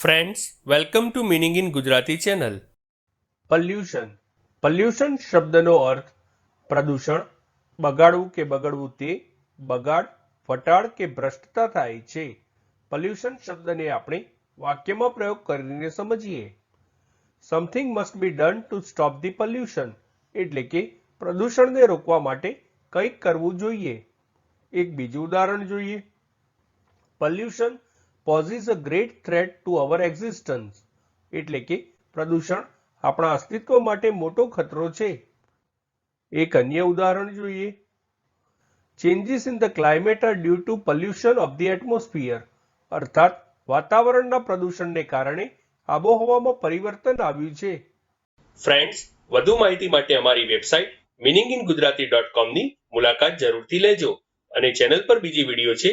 Friends welcome to meaning in Gujarati channel pollution pollution શબ્દનો અર્થ પ્રદૂષણ, બગાડવું કે બગડવું તે બગાડ ફટાડ કે ભ્રષ્ટતા થાય છે. પલ્યુશન શબ્દને આપણે વાક્યમાં પ્રયોગ કરીને સમજીએ. Something must be done to stop the pollution એટલે કે પ્રદૂષણને રોકવા માટે કંઈક કરવું જોઈએ. એક બીજું ઉદાહરણ જોઈએ. Pollution poses a great threat to our existence. એટલે કે પ્રદૂષણ આપણા અસ્તિત્વ માટે મોટો ખતરો છે. એક અન્ય ઉદાહરણ જોઈએ. Changes in the climate are due to pollution of the atmosphere અર્થાત વાતાવરણના પ્રદૂષણને કારણે આબોહવામાં પરિવર્તન આવ્યું છે. ફ્રેન્ડ્સ વધુ માહિતી માટે અમારી website meaning in Gujarati dot કોમની મુલાકાત જરૂરથી લેજો અને ચેનલ પર બીજી વીડિયો છે